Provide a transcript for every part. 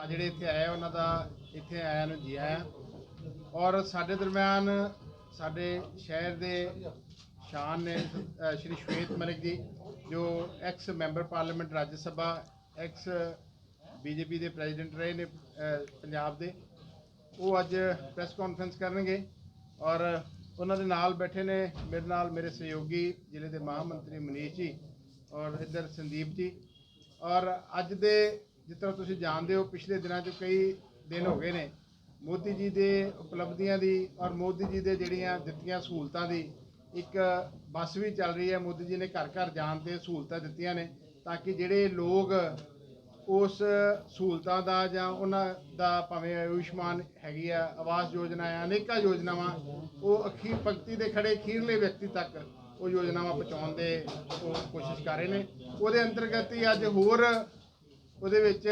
ਆ ਜਿਹੜੇ ਇੱਥੇ ਆਏ ਆ, ਉਹਨਾਂ ਦਾ ਇੱਥੇ ਆਇਆਂ ਨੂੰ ਜੀ ਆਇਆਂ। ਔਰ ਸਾਡੇ ਦਰਮਿਆਨ ਸਾਡੇ ਸ਼ਹਿਰ ਦੇ ਸ਼ਾਨ ਨੇ ਸ਼੍ਰੀ ਸ਼ਵੇਤ ਮਲਿਕ ਜੀ ਜੋ ex member parliament Raj Sabha ex BJP ਦੇ ਪ੍ਰੈਜ਼ੀਡੈਂਟ ਰਹੇ ਨੇ ਪੰਜਾਬ ਦੇ। ਉਹ ਅੱਜ ਪ੍ਰੈਸ ਕਾਨਫਰੰਸ ਕਰਨਗੇ ਔਰ ਉਹਨਾਂ ਦੇ ਨਾਲ ਬੈਠੇ ਨੇ ਮੇਰੇ ਨਾਲ ਮੇਰੇ ਸਹਿਯੋਗੀ ਜ਼ਿਲ੍ਹੇ ਦੇ ਮਹਾਮੰਤਰੀ ਮਨੀਸ਼ ਜੀ ਔਰ ਇੱਧਰ ਸੰਦੀਪ ਜੀ। ਔਰ ਅੱਜ ਦੇ ਜਿਸ ਤਰ੍ਹਾਂ ਤੁਸੀਂ ਜਾਣਦੇ ਹੋ, ਪਿਛਲੇ ਦਿਨਾਂ 'ਚ ਕਈ ਦਿਨ ਹੋ ਗਏ ਨੇ। ਮੋਦੀ ਜੀ ਦੇ ਉਪਲਬਧੀਆਂ ਦੀ ਔਰ ਮੋਦੀ ਜੀ ਦੇ ਜਿਹੜੀਆਂ ਦਿੱਤੀਆਂ ਸਹੂਲਤਾਂ ਦੀ ਇੱਕ ਬੱਸ ਵੀ ਚੱਲ ਰਹੀ ਹੈ। ਮੋਦੀ ਜੀ ਨੇ ਘਰ ਘਰ ਜਾਣ ਤੇ ਸਹੂਲਤਾਂ ਦਿੱਤੀਆਂ ਨੇ ਤਾਂ ਕਿ ਜਿਹੜੇ ਲੋਕ ਉਸ ਸਹੂਲਤਾਂ ਦਾ ਜਾਂ ਉਹਨਾਂ ਦਾ ਭਾਵੇਂ ਆਯੁਸ਼ਮਾਨ ਹੈਗੀ ਆ, ਆਵਾਸ ਯੋਜਨਾ ਆ, ਅਨੇਕਾਂ ਯੋਜਨਾਵਾਂ, ਉਹ ਅਖੀਰ ਪੰਕਤੀ ਦੇ ਖੜੇ ਅਖੀਰਲੇ ਵਿਅਕਤੀ ਤੱਕ ਉਹ ਯੋਜਨਾਵਾਂ ਪਹੁੰਚਾਉਣ ਦੇ ਉਹ ਕੋਸ਼ਿਸ਼ ਕਰ ਰਹੇ ਨੇ। ਉਹਦੇ ਅੰਤਰਗਤ ਹੀ ਅੱਜ ਹੋਰ ਉਹਦੇ ਵਿੱਚ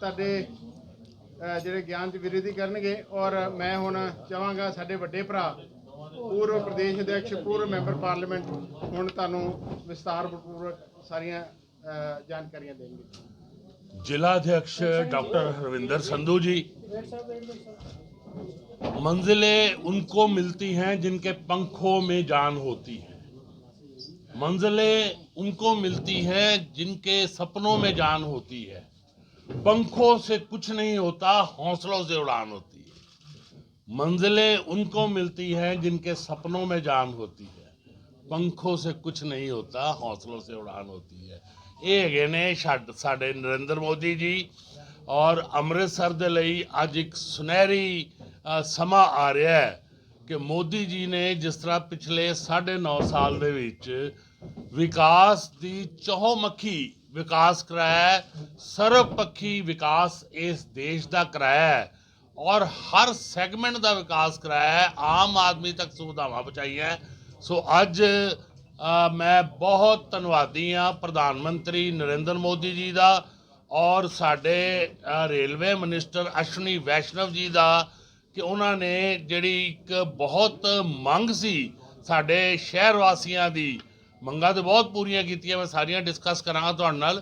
ਤੁਹਾਡੇ ਅਹ, ਜਿਹੜੇ ਗਿਆਨ ਚ ਵਿਰੋਧੀ ਕਰਨਗੇ ਔਰ ਮੈਂ ਹੁਣ ਚਾਹਾਂਗਾ ਸਾਡੇ ਵੱਡੇ ਭਰਾ ਪੂਰਵ ਪ੍ਰਦੇਸ਼ ਅਧਿਕਸ਼ ਪੂਰਵ ਮੈਂਬਰ ਪਾਰਲੀਮੈਂਟ ਹੁਣ ਤੁਹਾਨੂੰ ਵਿਸਤਾਰਪੂਰਵਕ ਸਾਰੀਆਂ ਅਹ, ਜਾਣਕਾਰੀਆਂ ਦੇਣਗੇ जिला अध्यक्ष डॉक्टर हरविंदर संधू जी मंजिलें उनको मिलती हैं जिनके पंखों में जान होती है मंजिलें उनको मिलती हैं जिनके सपनों में जान होती है पंखों से कुछ नहीं होता हौसलों से उड़ान होती है मंजिलें उनको मिलती हैं जिनके सपनों में जान होती है ਪੰਖੋਂ ਸੇ ਕੁਝ ਨਹੀਂ ਹੋਤਾ ਹੌਸਲੋਂ ਸੇ ਉਡਾਨ ਹੋਤੀ ਹੈ ਇਹ ਹੈਗੇ ਨੇ ਛੱਡ ਸਾਡੇ ਨਰਿੰਦਰ ਮੋਦੀ ਜੀ ਔਰ ਅੰਮ੍ਰਿਤਸਰ ਦੇ ਲਈ ਅੱਜ ਇੱਕ ਸੁਨਹਿਰੀ ਅ, ਸਮਾਂ ਆ ਰਿਹਾ ਹੈ ਕਿ ਮੋਦੀ ਜੀ ਨੇ ਜਿਸ ਤਰ੍ਹਾਂ ਪਿਛਲੇ 9.5 ਸਾਲ ਦੇ ਵਿੱਚ ਵਿਕਾਸ ਦੀ ਚਹੁਮੁਖੀ ਵਿਕਾਸ ਕਰਾਇਆ ਹੈ, ਸਰਵਪੱਖੀ ਵਿਕਾਸ ਇਸ ਦੇਸ਼ ਦਾ ਕਰਾਇਆ ਔਰ ਹਰ ਸੈਗਮੈਂਟ ਦਾ ਵਿਕਾਸ ਕਰਾਇਆ ਆਮ ਆਦਮੀ ਤੱਕ ਸੁਵਿਧਾਵਾਂ ਪਹੁੰਚਾਈਆਂ ਸੋ ਅੱਜ ਮੈਂ ਬਹੁਤ ਧੰਨਵਾਦੀ ਹਾਂ ਪ੍ਰਧਾਨ ਮੰਤਰੀ ਨਰਿੰਦਰ ਮੋਦੀ ਜੀ ਦਾ ਔਰ ਸਾਡੇ ਰੇਲਵੇ ਮਿਨਿਸਟਰ ਅਸ਼ਵਨੀ ਵੈਸ਼ਨਵ ਜੀ ਦਾ ਕਿ ਉਹਨਾਂ ਨੇ ਜਿਹੜੀ ਇੱਕ ਬਹੁਤ ਮੰਗ ਸੀ ਸਾਡੇ ਸ਼ਹਿਰ ਵਾਸੀਆਂ ਦੀ ਮੰਗਾਂ ਤੇ ਬਹੁਤ ਪੂਰੀਆਂ ਕੀਤੀਆਂ, ਮੈਂ ਸਾਰੀਆਂ ਡਿਸਕਸ ਕਰਾਂਗਾ ਤੁਹਾਡੇ ਨਾਲ।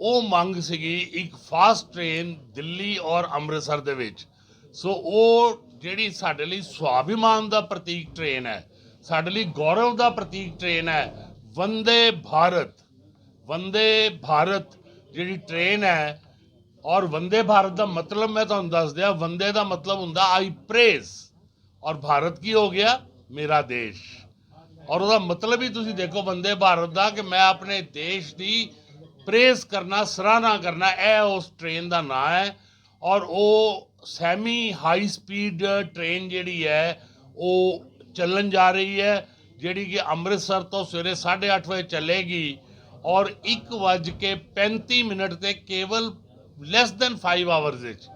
ਉਹ ਮੰਗ ਸੀਗੀ ਇੱਕ ਫਾਸਟ ਟ੍ਰੇਨ ਦਿੱਲੀ ਔਰ ਅੰਮ੍ਰਿਤਸਰ ਦੇ ਵਿੱਚ। ਸੋ ਉਹ ਜਿਹੜੀ ਸਾਡੇ ਲਈ ਸਵਾਭਿਮਾਨ ਦਾ ਪ੍ਰਤੀਕ ਟ੍ਰੇਨ ਹੈ, ਸਾਡੇ ਲਈ ਗੌਰਵ ਦਾ ਪ੍ਰਤੀਕ ਟ੍ਰੇਨ ਹੈ, ਵੰਦੇ ਭਾਰਤ ਵੰਦੇ ਭਾਰਤ ਜਿਹੜੀ ਟ੍ਰੇਨ ਹੈ ਔਰ ਵੰਦੇ ਭਾਰਤ ਦਾ ਮਤਲਬ ਮੈਂ ਤੁਹਾਨੂੰ ਦੱਸ ਦਿਆਂ, ਵੰਦੇ ਦਾ ਮਤਲਬ ਹੁੰਦਾ ਆਈ ਪ੍ਰੇਜ਼ ਔਰ ਭਾਰਤ ਕੀ ਹੋ ਗਿਆ? ਮੇਰਾ ਦੇਸ਼। ਔਰ ਉਹਦਾ ਮਤਲਬ ਹੀ ਤੁਸੀਂ ਦੇਖੋ ਬੰਦੇ ਭਾਰਤ ਦਾ ਕਿ ਮੈਂ ਆਪਣੇ ਦੇਸ਼ ਦੀ ਪ੍ਰੇਜ਼ ਕਰਨਾ, ਸਰਾਹਨਾ ਕਰਨਾ, ਇਹ ਉਸ ਟ੍ਰੇਨ ਦਾ ਨਾਂ ਹੈ। ਔਰ ਉਹ ਸੈਮੀ ਹਾਈ ਸਪੀਡ ਟ੍ਰੇਨ ਜਿਹੜੀ ਹੈ, ਉਹ ਚੱਲਣ ਜਾ ਰਹੀ ਹੈ, ਜਿਹੜੀ ਕਿ ਅੰਮ੍ਰਿਤਸਰ ਤੋਂ ਸਵੇਰੇ 8:30 ਵਜੇ ਚੱਲੇਗੀ। ਔਰ 1:35 ਮਿੰਟ ਤੇ ਕੇਵਲ ਲੈਸ ਦੈਨ 5 ਆਵਰਸ ਵਿੱਚ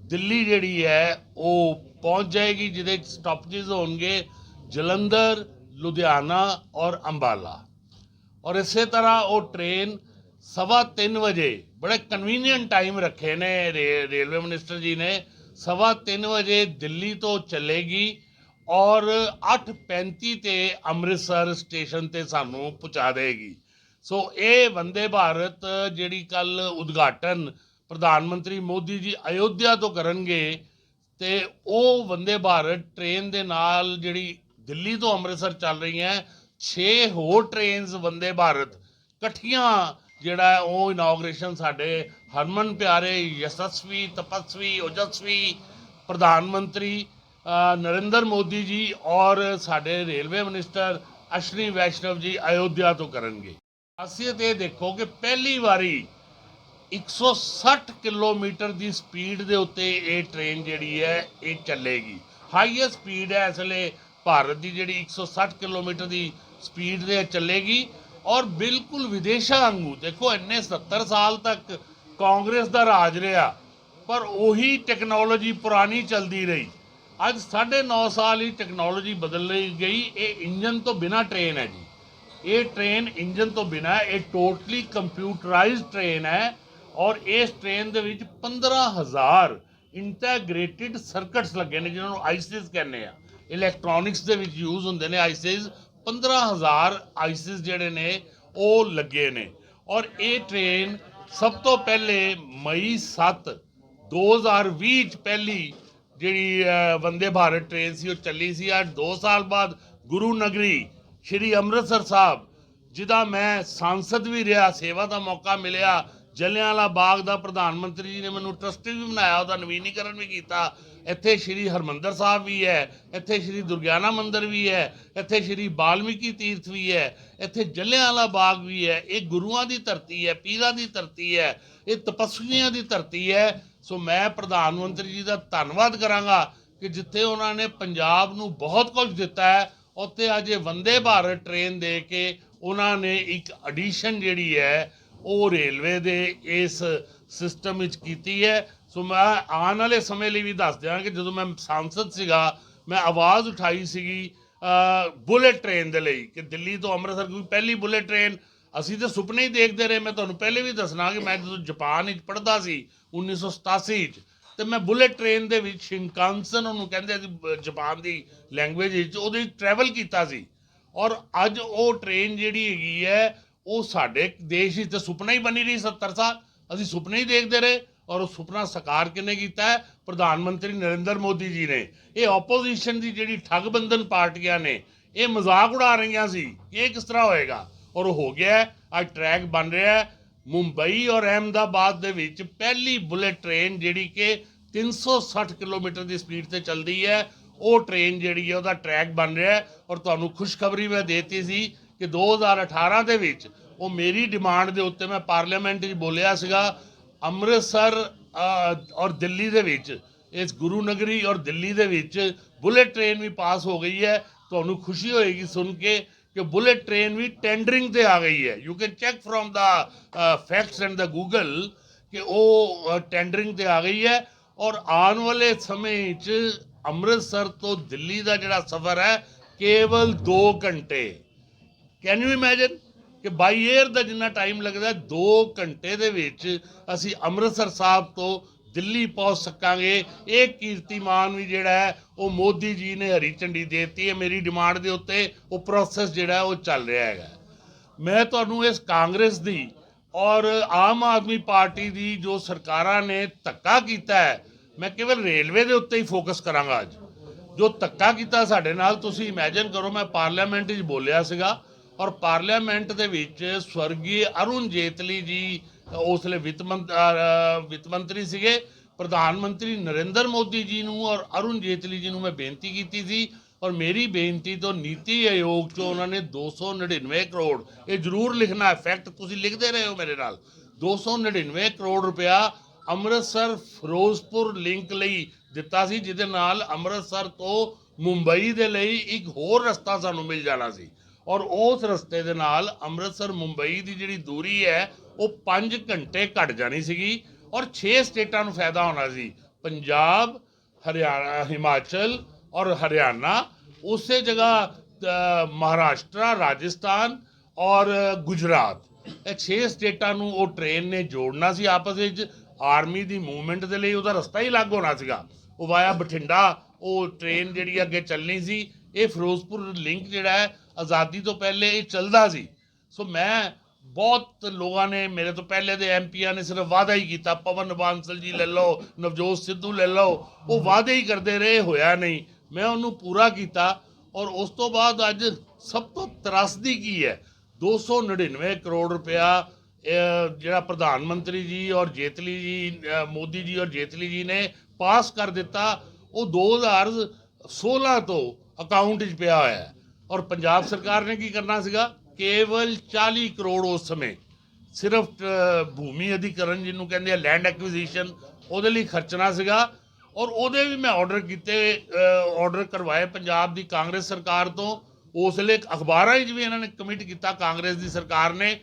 ਦਿੱਲੀ ਜਿਹੜੀ ਹੈ, ਉਹ ਪਹੁੰਚ ਜਾਏਗੀ, ਜਿਹਦੇ ਸਟਾਪੇजेस ਹੋਣਗੇ ਜਲੰਧਰ ਲੁਧਿਆਣਾ ਔਰ ਅੰਬਾਲਾ। ਔਰ ਇਸੇ ਤਰ੍ਹਾਂ ਉਹ ਟ੍ਰੇਨ ਸਵਾ ਤਿੰਨ ਵਜੇ, ਬੜੇ ਕਨਵੀਨੀਅੰਟ ਟਾਈਮ ਰੱਖੇ ਨੇ ਰੇ- ਰੇਲਵੇ ਮਿਨਿਸਟਰ ਜੀ ਨੇ। ਸਵਾ ਤਿੰਨ ਵਜੇ ਦਿੱਲੀ ਤੋਂ ਚੱਲੇਗੀ ਔਰ 8:35 ਤੇ ਅੰਮ੍ਰਿਤਸਰ ਸਟੇਸ਼ਨ ਤੇ ਸਾਨੂੰ ਪਹੁੰਚਾ ਦੇਗੀ। ਸੋ ਇਹ ਵੰਦੇ ਭਾਰਤ ਜਿਹੜੀ ਕੱਲ ਉਦਘਾਟਨ ਪ੍ਰਧਾਨ ਮੰਤਰੀ ਮੋਦੀ ਜੀ ਅਯੋਧਿਆ ਤੋਂ ਕਰਨਗੇ ਤੇ ਉਹ ਵੰਦੇ ਭਾਰਤ ਟ੍ਰੇਨ ਦੇ ਨਾਲ ਜਿਹੜੀ ਦਿੱਲੀ ਤੋਂ ਅੰਮ੍ਰਿਤਸਰ ਚੱਲ ਰਹੀਆਂ 6 ਹੋਰ ਟ੍ਰੇਨਸ ਵੰਦੇ ਭਾਰਤ। ਇਕੱਠੀਆਂ ਜਿਹੜਾ ਉਹ ਇਨੋਗ੍ਰੇਸ਼ਨ ਸਾਡੇ ਹਰਮਨ ਪਿਆਰੇ, ਯਸ਼ਸਵੀ, ਤਪਸਵੀ, ਓਜਸਵੀ, ਪ੍ਰਧਾਨ ਮੰਤਰੀ ਨਰਿੰਦਰ ਮੋਦੀ ਜੀ ਔਰ ਸਾਡੇ ਰੇਲਵੇ ਮਿਨਿਸਟਰ ਅਸ਼ਵਨੀ ਵੈਸ਼ਨਵ ਜੀ ਅਯੋਧਿਆ ਤੋਂ ਕਰਨਗੇ। ਖਾਸੀਅਤ ਇਹ ਦੇਖੋ ਕਿ ਪਹਿਲੀ ਵਾਰੀ 160 ਕਿਲੋਮੀਟਰ ਦੀ ਸਪੀਡ ਦੇ ਉੱਤੇ ਇਹ ਟ੍ਰੇਨ ਜਿਹੜੀ ਹੈ, ਇਹ ਚੱਲੇਗੀ। ਹਾਈਐਸਟ ਸਪੀਡ ਹੈ ਇਸ ਲਈ ਭਾਰਤ ਦੀ ਜਿਹੜੀ 160 ਕਿਲੋਮੀਟਰ ਦੀ ਸਪੀਡ ਦੇ ਚੱਲੇਗੀ ਔਰ ਬਿਲਕੁਲ ਵਿਦੇਸ਼ਾਂ ਵਾਂਗੂ, ਦੇਖੋ ਇੰਨੇ 70 ਸਾਲ ਤੱਕ ਕਾਂਗਰਸ ਦਾ ਰਾਜ ਰਿਹਾ, ਪਰ ਉਹੀ ਟੈਕਨੋਲੋਜੀ ਪੁਰਾਣੀ ਚੱਲਦੀ ਰਹੀ। ਅੱਜ 9.5 ਸਾਲ ਹੀ ਟੈਕਨੋਲੋਜੀ ਬਦਲ ਰਹੀ ਗਈ, ਇਹ ਇੰਜਨ ਤੋਂ ਬਿਨਾ ਟ੍ਰੇਨ ਹੈ ਜੀ। ਇਹ ਟ੍ਰੇਨ ਇੰਜਨ ਤੋਂ ਬਿਨਾ ਇਹ ਟੋਟਲੀ ਕੰਪਿਊਟਰਾਈਜ਼ਡ ਟ੍ਰੇਨ ਹੈ ਔਰ ਇਸ ਟ੍ਰੇਨ ਦੇ ਵਿੱਚ 15000 ਇੰਟੈਗ੍ਰੇਟਿਡ ਸਰਕਟਸ ਲੱਗੇ ਨੇ ਜਿਹਨਾਂ ਨੂੰ ਆਈਸਿਸ ਕਹਿੰਦੇ ਆ। ਇਲੈਕਟ੍ਰੋਨਿਕਸ ਦੇ ਵਿੱਚ ਯੂਜ਼ ਹੁੰਦੇ ਨੇ ਆਈਸਿਸ 15000 ਆਈਸਿਸ ਜਿਹੜੇ ਨੇ, ਉਹ ਲੱਗੇ ਨੇ। ਔਰ ਇਹ ਟ੍ਰੇਨ ਸਭ ਤੋਂ ਪਹਿਲੇ ਮਈ 7 2020 ਚ ਪਹਿਲੀ ਜਿਹੜੀ ਵੰਦੇ ਭਾਰਤ ਟ੍ਰੇਨ ਸੀ, ਉਹ ਚੱਲੀ ਸੀ। ਅੱਜ 2 ਸਾਲ ਬਾਅਦ ਗੁਰੂ ਨਗਰੀ, ਸ਼੍ਰੀ ਅੰਮ੍ਰਿਤਸਰ ਸਾਹਿਬ ਜਿਹਦਾ ਮੈਂ ਸੰਸਦ ਵੀ ਰਿਹਾ, ਸੇਵਾ ਦਾ ਮੌਕਾ ਮਿਲਿਆ, ਜਲਿਆਂਵਾਲਾ ਬਾਗ ਦਾ ਪ੍ਰਧਾਨ ਮੰਤਰੀ ਜੀ ਨੇ ਮੈਨੂੰ ਟਰਸਟੀ ਵੀ ਬਣਾਇਆ, ਉਹਦਾ ਨਵੀਨੀਕਰਨ ਵੀ ਕੀਤਾ। ਇੱਥੇ ਸ਼੍ਰੀ ਹਰਮੰਦਰ ਸਾਹਿਬ ਵੀ ਹੈ, ਇੱਥੇ ਸ਼੍ਰੀ ਦੁਰਗਿਆਨਾ ਮੰਦਿਰ ਵੀ ਹੈ, ਇੱਥੇ ਸ਼੍ਰੀ ਬਾਲਮੀਕੀ ਤੀਰਥ ਵੀ ਹੈ, ਇੱਥੇ ਜਲਿਆਂਵਾਲਾ ਬਾਗ ਵੀ ਹੈ, ਇਹ ਗੁਰੂਆਂ ਦੀ ਧਰਤੀ ਹੈ, ਪੀਰਾਂ ਦੀ ਧਰਤੀ ਹੈ, ਇਹ ਤਪਸਵੀਆਂ ਦੀ ਧਰਤੀ ਹੈ। ਸੋ ਮੈਂ ਪ੍ਰਧਾਨ ਮੰਤਰੀ ਜੀ ਦਾ ਧੰਨਵਾਦ ਕਰਾਂਗਾ ਕਿ ਜਿੱਥੇ ਉਹਨਾਂ ਨੇ ਪੰਜਾਬ ਨੂੰ ਬਹੁਤ ਕੁਝ ਦਿੱਤਾ ਹੈ, ਉੱਥੇ ਅੱਜ ਇਹ ਵੰਦੇ ਭਾਰਤ ਟ੍ਰੇਨ ਦੇ ਕੇ ਉਹਨਾਂ ਨੇ ਇੱਕ ਐਡੀਸ਼ਨ ਜਿਹੜੀ ਹੈ, ਉਹ ਰੇਲਵੇ ਦੇ ਇਸ ਸਿਸਟਮ ਵਿੱਚ ਕੀਤੀ ਹੈ। ਸੋ ਮੈਂ ਆਉਣ ਵਾਲੇ ਸਮੇਂ ਲਈ ਵੀ ਦੱਸ ਦਿਆਂ ਕਿ ਜਦੋਂ ਮੈਂ ਸੰਸਦ ਸੀਗਾ, ਮੈਂ ਆਵਾਜ਼ ਉਠਾਈ ਸੀਗੀ ਬੁਲੇਟ ਟ੍ਰੇਨ ਦੇ ਲਈ ਕਿ ਦਿੱਲੀ ਤੋਂ ਅੰਮ੍ਰਿਤਸਰ ਕੋਈ ਪਹਿਲੀ ਬੁਲੇਟ ਟ੍ਰੇਨ ਅਸੀਂ ਤਾਂ ਸੁਪਨੇ ਹੀ ਦੇਖਦੇ ਰਹੇ। ਮੈਂ ਤੁਹਾਨੂੰ ਪਹਿਲੇ ਵੀ ਦੱਸਣਾ ਕਿ ਮੈਂ ਜਦੋਂ ਜਾਪਾਨ ਵਿੱਚ ਪੜ੍ਹਦਾ ਸੀ 1987 ਵਿੱਚ, ਤੇ ਮੈਂ ਬੁਲੇਟ ਟ੍ਰੇਨ ਦੇ ਵਿੱਚ ਸ਼ਿੰਕਾਂਸਨ ਉਹਨੂੰ ਕਹਿੰਦੇ ਸੀ ਬ- ਜਾਪਾਨ ਦੀ ਲੈਂਗੁਏਜ ਵਿੱਚ, ਉਹਦੇ ਵਿੱਚ ਟਰੈਵਲ ਕੀਤਾ ਸੀ। ਔਰ ਅੱਜ ਉਹ ਟ੍ਰੇਨ ਜਿਹੜੀ ਹੈਗੀ ਹੈ, ਉਹ ਸਾਡੇ ਦੇਸ਼ ਵਿੱਚ ਤਾਂ ਸੁਪਨਾ ਹੀ ਬਣੀ ਰਹੀ 70 ਸਾਲ। ਅਸੀਂ ਸੁਪਨੇ ਹੀ ਦੇਖਦੇ ਰਹੇ। ਔਰ ਉਹ ਸੁਪਨਾ ਸਾਕਾਰ ਕਿਨੇ ਕੀਤਾ ਹੈ? ਪ੍ਰਧਾਨ ਮੰਤਰੀ ਨਰਿੰਦਰ ਮੋਦੀ ਜੀ ਨੇ। ਇਹ ਆਪੋਜੀਸ਼ਨ ਦੀ ਜਿਹੜੀ ਠੱਗਬੰਧਨ ਪਾਰਟੀਆਂ ਨੇ, ਇਹ ਮਜ਼ਾਕ ਉਡਾ ਰਹੀਆਂ ਸੀ। ਇਹ ਕਿਸ ਤਰ੍ਹਾਂ ਹੋਏਗਾ? ਔਰ ਉਹ ਹੋ ਗਿਆ ਅੱਜ ਟਰੈਕ ਬਣ ਰਿਹਾ ਹੈ। ਮੁੰਬਈ ਔਰ ਅਹਿਮਦਾਬਾਦ ਦੇ ਵਿੱਚ ਪਹਿਲੀ ਬੁਲੇਟ ਟ੍ਰੇਨ ਜਿਹੜੀ ਕਿ 360 ਕਿਲੋਮੀਟਰ ਦੀ ਸਪੀਡ ਤੇ ਚੱਲਦੀ ਹੈ। ਉਹ ਟ੍ਰੇਨ ਜਿਹੜੀ ਹੈ, ਉਹਦਾ ਟਰੈਕ ਬਣ ਰਿਹਾ ਹੈ। ਔਰ ਤੁਹਾਨੂੰ ਖੁਸ਼ਖਬਰੀ ਮੈਂ ਦੇਤੀ ਸੀ ਕਿ 2018 ਦੇ ਵਿੱਚ ਉਹ ਮੇਰੀ ਡਿਮਾਂਡ ਦੇ ਉੱਤੇ ਮੈਂ ਪਾਰਲੀਮੈਂਟ 'ਚ ਬੋਲਿਆ ਸੀਗਾ ਅੰਮ੍ਰਿਤਸਰ ਔਰ ਦਿੱਲੀ ਦੇ ਵਿੱਚ, ਇਸ ਗੁਰੂ ਨਗਰੀ ਔਰ ਦਿੱਲੀ ਦੇ ਵਿੱਚ ਬੁਲੇਟ ਟ੍ਰੇਨ ਵੀ ਪਾਸ ਹੋ ਗਈ ਹੈ। ਤੁਹਾਨੂੰ ਖੁਸ਼ੀ ਹੋਏਗੀ ਸੁਣ ਕੇ ਕਿ ਬੁਲੇਟ ਟ੍ਰੇਨ ਵੀ ਟੈਂਡਰਿੰਗ ਤੇ ਆ ਗਈ ਹੈ। You can check from the facts and the Google ਕਿ ਉਹ ਟੈਂਡਰਿੰਗ ਤੇ ਆ ਗਈ ਹੈ। ਔਰ ਆਉਣ ਵਾਲੇ ਸਮੇਂ 'ਚ ਅੰਮ੍ਰਿਤਸਰ ਤੋਂ ਦਿੱਲੀ ਦਾ ਜਿਹੜਾ ਸਫ਼ਰ ਹੈ, ਕੇਵਲ 2 ਘੰਟੇ। ਕੈਨ ਯੂ ਇਮੇਜਿਨ ਕਿ ਬਾਈ 에ਅਰ ਦਾ ਜਿੰਨਾ ਟਾਈਮ ਲੱਗਦਾ 2 ਘੰਟੇ ਦੇ ਵਿੱਚ ਅਸੀਂ ਅੰਮ੍ਰਿਤਸਰ ਸਾਹਿਬ ਤੋਂ ਦਿੱਲੀ ਪਹੁੰਚ ਸਕਾਂਗੇ। ਇਹ ਕੀਰਤੀਮਾਨ ਵੀ ਜਿਹੜਾ ਹੈ, ਉਹ ਮੋਦੀ ਜੀ ਨੇ ਹਰੀ ਝੰਡੀ ਦੇਤੀ ਹੈ। ਮੇਰੀ ਡਿਮਾਂਡ ਦੇ ਉੱਤੇ ਉਹ ਪ੍ਰੋਸੈਸ ਜਿਹੜਾ ਉਹ ਚੱਲ ਰਿਹਾ ਹੈਗਾ। ਮੈਂ ਤੁਹਾਨੂੰ ਇਸ ਕਾਂਗਰਸ ਦੀ ਔਰ ਆਮ ਆਦਮੀ ਪਾਰਟੀ ਦੀ ਜੋ ਸਰਕਾਰਾਂ ਨੇ ਧੱਕਾ ਕੀਤਾ ਹੈ, ਮੈਂ ਕੇਵਲ ਰੇਲਵੇ ਦੇ ਉੱਤੇ ਹੀ ਫੋਕਸ ਕਰਾਂਗਾ ਅੱਜ। ਜੋ ਧੱਕਾ ਕੀਤਾ ਸਾਡੇ ਨਾਲ, ਤੁਸੀਂ ਇਮੇਜਿਨ ਕਰੋ, ਮੈਂ ਪਾਰਲੀਮੈਂਟ 'ਚ ਬੋਲਿਆ ਸੀਗਾ ਔਰ ਪਾਰਲੀਮੈਂਟ ਦੇ ਵਿੱਚ ਸਵਰਗੀ ਅਰੁਣ ਜੇਤਲੀ ਜੀ ਉਸਲੇ ਵਿੱਤ ਮੰਤ- ਵਿੱਤ ਮੰਤਰੀ ਸੀਗੇ, ਪ੍ਰਧਾਨ ਮੰਤਰੀ ਨਰਿੰਦਰ ਮੋਦੀ ਜੀ ਨੂੰ ਔਰ ਅਰੁਣ ਜੇਤਲੀ ਜੀ ਨੂੰ ਮੈਂ ਬੇਨਤੀ ਕੀਤੀ ਸੀ। ਔਰ ਮੇਰੀ ਬੇਨਤੀ ਤੋਂ ਨੀਤੀ ਆਯੋਗ ਚੋਂ ਉਹਨਾਂ ਨੇ 299 ਕਰੋੜ, ਇਹ ਜ਼ਰੂਰ ਲਿਖਣਾ ਹੈ ਫੈਕਟ ਤੁਸੀਂ ਲਿਖਦੇ ਰਹੇ ਹੋ ਮੇਰੇ ਨਾਲ 299 ਕਰੋੜ ਰੁਪਇਆ ਅੰਮ੍ਰਿਤਸਰ ਫਿਰੋਜ਼ਪੁਰ ਲਿੰਕ ਲਈ ਦਿੱਤਾ ਸੀ, ਜਿਹਦੇ ਨਾਲ ਅੰਮ੍ਰਿਤਸਰ ਤੋਂ ਮੁੰਬਈ ਦੇ ਲਈ ਇੱਕ ਹੋਰ ਰਸਤਾ ਸਾਨੂੰ ਮਿਲ ਜਾਣਾ ਸੀ। ਔਰ ਉਸ ਰਸਤੇ ਦੇ ਨਾਲ ਅੰਮ੍ਰਿਤਸਰ ਮੁੰਬਈ ਦੀ ਜਿਹੜੀ ਦੂਰੀ ਹੈ ਉਹ 5 ਘੰਟੇ ਘਟ ਜਾਣੀ ਸੀਗੀ ਔਰ 6 ਸਟੇਟਾਂ ਨੂੰ ਫਾਇਦਾ ਹੋਣਾ ਸੀ। ਪੰਜਾਬ ਹਰਿਆਣਾ ਹਿਮਾਚਲ ਔਰ ਹਰਿਆਣਾ। ਉਸੇ ਜਗ੍ਹਾ ਅ, ਮਹਾਰਾਸ਼ਟਰ ਰਾਜਸਥਾਨ ਔਰ ਗੁਜਰਾਤ। ਇਹ 6 ਸਟੇਟਾਂ ਨੂੰ ਉਹ ਟ੍ਰੇਨ ਨੇ ਜੋੜਨਾ ਸੀ ਆਪਸ ਵਿੱਚ। ਆਰਮੀ ਦੀ ਮੂਵਮੈਂਟ ਦੇ ਲਈ ਉਹਦਾ ਰਸਤਾ ਹੀ ਅਲੱਗ ਹੋਣਾ ਸੀਗਾ। ਉਹ ਵਾਇਆ ਬਠਿੰਡਾ ਉਹ ਟ੍ਰੇਨ ਜਿਹੜੀ ਅੱਗੇ ਚੱਲਣੀ ਸੀ ਇਹ ਫਿਰੋਜ਼ਪੁਰ ਲਿੰਕ ਜਿਹੜਾ ਹੈ, ਆਜ਼ਾਦੀ ਤੋਂ ਪਹਿਲੇ ਇਹ ਚੱਲਦਾ ਸੀ। ਸੋ ਮੈਂ ਬਹੁਤ ਲੋਕਾਂ ਨੇ, ਮੇਰੇ ਤੋਂ ਪਹਿਲੇ ਦੇ ਐਮਪੀਆਂ ਨੇ ਸਿਰਫ ਵਾਅਦਾ ਹੀ ਕੀਤਾ, ਪਵਨ ਬਾਂਸਲ ਜੀ ਲੈ ਲਓ, ਨਵਜੋਤ ਸਿੱਧੂ ਲੈ ਲਓ, ਉਹ ਵਾਅਦੇ ਹੀ ਕਰਦੇ ਰਹੇ, ਹੋਇਆ ਨਹੀਂ। ਮੈਂ ਉਹਨੂੰ ਪੂਰਾ ਕੀਤਾ ਔਰ ਉਸ ਤੋਂ ਬਾਅਦ ਅੱਜ ਸਭ ਤੋਂ ਤਰਾਸਦੀ ਕੀ ਹੈ? 299 ਕਰੋੜ ਰੁਪਇਆ ਜਿਹੜਾ ਪ੍ਰਧਾਨ ਮੰਤਰੀ ਜੀ ਔਰ ਜੇਤਲੀ ਜੀ ਮੋਦੀ ਜੀ ਔਰ ਜੇਤਲੀ ਜੀ ਨੇ ਪਾਸ ਕਰ ਦਿੱਤਾ। ਉਹ 2016 ਤੋਂ ਅਕਾਊਂਟ 'ਚ ਪਿਆ ਹੋਇਆ ਹੈ। ਔਰ ਪੰਜਾਬ ਸਰਕਾਰ ਨੇ ਕੀ ਕਰਨਾ ਸੀਗਾ? ਕੇਵਲ 40 ਕਰੋੜ ਉਸ ਸਮੇਂ ਸਿਰਫ ਭੂਮੀ ਅਧਿਕਰਨ ਜਿਹਨੂੰ ਕਹਿੰਦੇ ਆ ਲੈਂਡ ਐਕੁਜੀਸ਼ਨ ਉਹਦੇ ਲਈ ਖਰਚਣਾ ਸੀਗਾ। ਔਰ ਉਹਦੇ ਵੀ ਮੈਂ ਆਰਡਰ ਕੀਤੇ ਆਰਡਰ ਕਰਵਾਏ ਪੰਜਾਬ ਦੀ ਕਾਂਗਰਸ ਸਰਕਾਰ ਤੋਂ। ਉਸ ਲਈ ਅਖਬਾਰਾਂ 'ਚ ਵੀ ਇਹਨਾਂ ਨੇ ਕਮਿਟ ਕੀਤਾ ਕਾਂਗਰਸ ਦੀ ਸਰਕਾਰ ਨੇ।